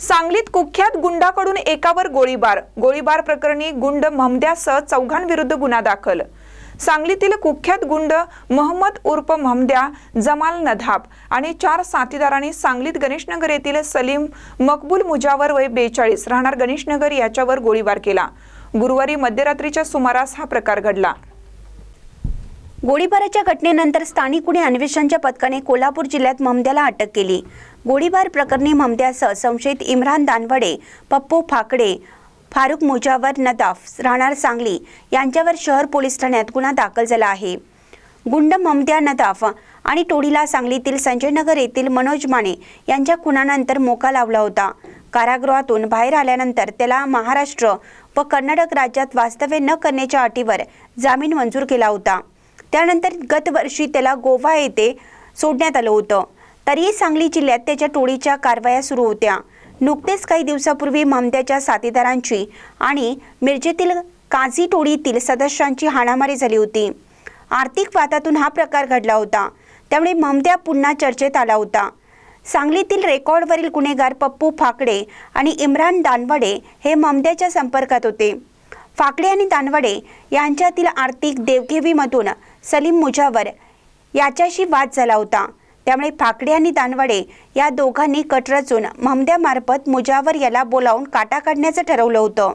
सांगलीत कुख्यात गुंडाकडून एकावर गोळीबार. गोळीबार प्रकरणी गुंड महमद्यासह चौघांविरुद्ध गुन्हा दाखल. सांगलीतील कुख्यात गुंड महम्मद उर्फ महमद्या जमाल नधाब आणि चार साथीदारांनी सांगलीत गणेशनगर येथील सलीम मकबूल मुजावर वय बेचाळीस राहणार गणेशनगर याच्यावर गोळीबार केला. गुरुवारी मध्यरात्रीच्या सुमारास हा प्रकार घडला. गोळीबाराच्या घटनेनंतर स्थानिक गुन्हे अन्वेषणच्या पथकाने कोल्हापूर जिल्ह्यात ममद्याला अटक केली. गोळीबार प्रकरणी ममद्यासह संशयित इम्रान दानवडे पप्पू फाकडे फारुख मुजावर नदाफ राहणार सांगली यांच्यावर शहर पोलीस ठाण्यात गुन्हा दाखल झाला आहे. गुंड ममद्या नदाफ आणि टोळीला सांगलीतील संजयनगर येथील मनोज माने यांच्या खुनानंतर मोका लावला होता. कारागृहातून बाहेर आल्यानंतर त्याला महाराष्ट्र व कर्नाटक राज्यात वास्तव्य न करण्याच्या अटीवर जामीन मंजूर केला होता. त्यानंतर गतवर्षी त्याला गोवा येथे सोडण्यात आलं होतं. तरीही सांगली जिल्ह्यात त्याच्या टोळीच्या कारवाया सुरू होत्या. नुकतेच काही दिवसापूर्वी ममत्याच्या साथीदारांची आणि मिरजेतील काझी टोळीतील सदस्यांची हाणामारी झाली होती. आर्थिक वादातून हा प्रकार घडला होता. त्यामुळे ममत्या पुन्हा चर्चेत आला होता. सांगलीतील रेकॉर्डवरील गुन्हेगार पप्पू फाकडे आणि इम्रान दानवडे हे ममत्याच्या संपर्कात होते. फाकडे आणि दानवडे यांच्यातील आर्थिक देवघेवीमधून सलीम मुजावर याच्याशी वाद झाला होता. त्यामुळे फाकडे आणि दानवडे या दोघांनी कट रचून महमद्यामार्फत मुजावर याला बोलावून काटा काढण्याचं ठरवलं होतं.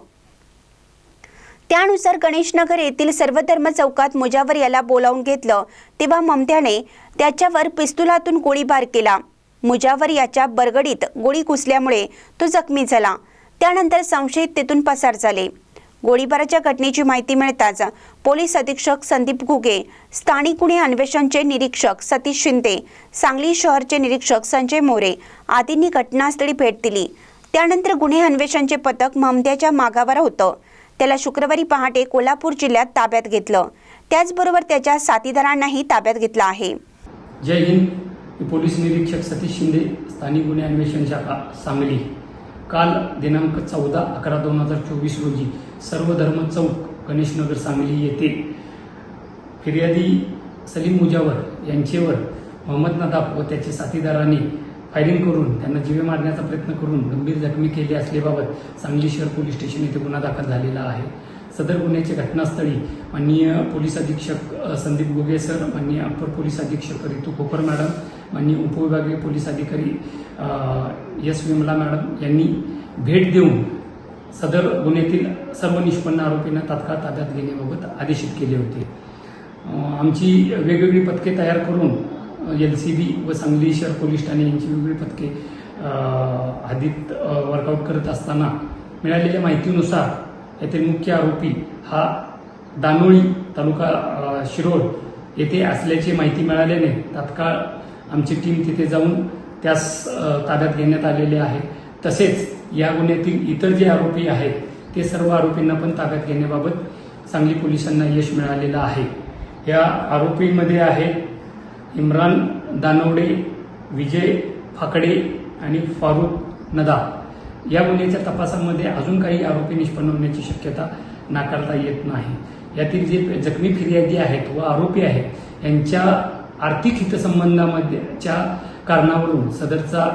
त्यानुसार गणेशनगर येथील सर्वधर्म चौकात मुजावर याला बोलावून घेतलं तेव्हा ममत्याने त्याच्यावर पिस्तुलातून गोळीबार केला. मुजावर याच्या बरगडीत गोळी घुसल्यामुळे तो जखमी झाला. त्यानंतर संशयित तेथून पसार झाले. गोळीबाराच्या घटनेची माहिती मिळताच पोलीस अधीक्षक संदीप घुगे स्थानिक गुन्हे अन्वेषणचे निरीक्षक सतीश शिंदे सांगली शहरचे निरीक्षक संजय मोरे आदींनी घटनास्थळी भेट दिली. त्यानंतर गुन्हे अन्वेषणचे पथक ममद्याच्या मागावर होतं. त्याला शुक्रवारी पहाटे कोल्हापूर जिल्ह्यात ताब्यात घेतलं. त्याचबरोबर त्याच्या साथीदारांनाही ताब्यात घेतलं आहे. जय हिंद. पोलीस निरीक्षक सतीश शिंदे स्थानिक गुन्हे अन्वेषण शाखा सांगली. काल दिनांक चौदा अकरा दोन हजार चोवीस रोजी सर्व धर्म चौक गणेशनगर सांगली येथे फिर्यादी सलीम मुजावर यांचेवर मोहम्मद नदाफ व त्याच्या साथीदारांनी फायरिंग करून त्यांना जीवे मारण्याचा प्रयत्न करून गंभीर जखमी केले असल्याबाबत सांगली शहर पोलीस स्टेशन येथे गुन्हा दाखल झालेला आहे. सदर गुन्ह्याची घटनास्थळी माननीय पोलीस अधीक्षक संदीप गोगे सर माननीय अप्पर पोलीस अधीक्षक रितू खोपर मॅडम माननीय उपविभागीय पोलीस अधिकारी एस विमला मॅडम यांनी भेट देऊन सदर गुन्ह्यातील सर्व निष्पन्न आरोपींना तात्काळ ताब्यात घेण्याबाबत आदेशित केले होते. आमची वेगवेगळी पथके तयार करून एल सी बी व सांगली शहर पोलीस ठाणे यांची वेगवेगळी पथके आधीत वर्कआउट करत असताना मिळालेल्या माहितीनुसार येथील मुख्य आरोपी हा दानोळी तालुका शिरोळ येथे असल्याची माहिती मिळाल्याने तात्काळ आमची टीम तिथे जाऊन त्यास ताब्यात घेण्यात आलेले आहे. तसेच या गुन्ह्यातील इतर जे आरोपी आहेत ते सर्व आरोपींना पण ताब्यात घेण्याबाबत सांगली पोलिसांना यश मिळालेलं आहे. या आरोपींमध्ये आहे इम्रान दानवडे विजय फाकडे आणि फारुख नदा या गुन्ह्याच्या तपासामध्ये अजून काही आरोपी निष्पन्न होण्याची शक्यता नाकारता येत नाही. यातील जे जखमी फिर्यादी आहेत व आरोपी आहेत यांच्या आर्थिक हितसंबंधामध्येच्या कारणावरून सदरचा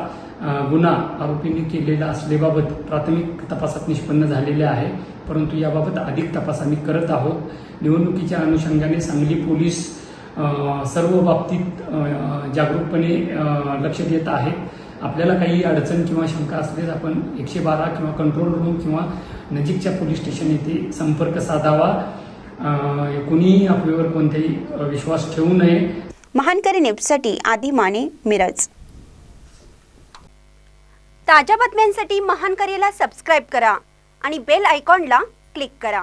गुन्हा आरोपींनी केलेला असल्याबाबत प्राथमिक तपासात निष्पन्न झालेले आहे. परंतु याबाबत अधिक तपास आम्ही करत आहोत. निवडणुकीच्या अनुषंगाने सांगली पोलीस सर्व बाबतीत जागरूकपणे लक्ष देत आहेत आपल्याला काही अडचण किंवा शंका असल्यास आपण एकशे बारा किंवा कंट्रोल रूम किंवा नजीकच्या पोलीस स्टेशन येथे संपर्क साधावा. कोणीही आपल्यावर कोणताही विश्वास ठेवू नये. महानकरी न्यूजसाठी आदी माने मिरज. ताज्या बातम्यांसाठी महानकरीला सबस्क्राईब करा आणि बेल आयकॉनला क्लिक करा.